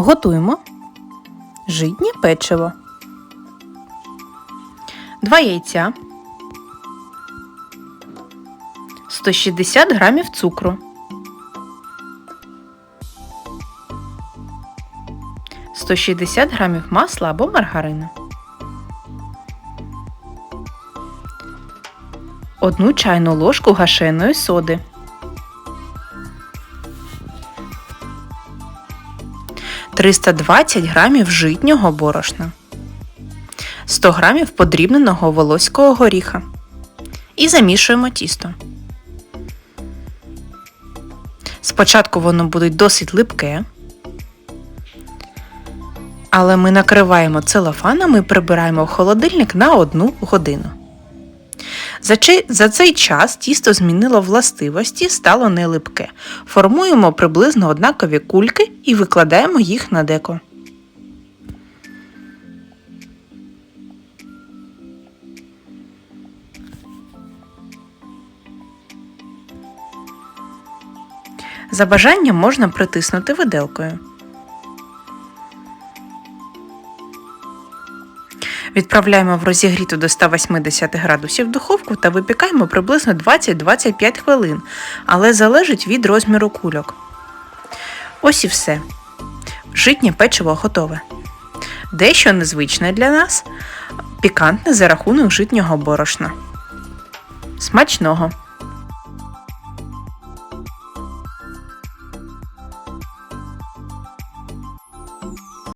Готуємо житнє печиво. 2 яйця. 160 грамів цукру. 160 грамів масла або маргарину. Одну чайну ложку гашеної соди. 320 грамів житнього борошна. 100 грамів подрібненого волоського горіха. І замішуємо тісто. Спочатку воно буде досить липке, але ми накриваємо целофаном і прибираємо в холодильник на 1 годину. За, цей час тісто змінило властивості, стало не липке. Формуємо приблизно однакові кульки і викладаємо їх на деко. За бажанням можна притиснути виделкою. Відправляємо в розігріту до 180 градусів духовку та випікаємо приблизно 20-25 хвилин, але залежить від розміру кульок. Ось і все. Житнє печиво готове. Дещо незвичне для нас, пікантне за рахунок житнього борошна. Смачного!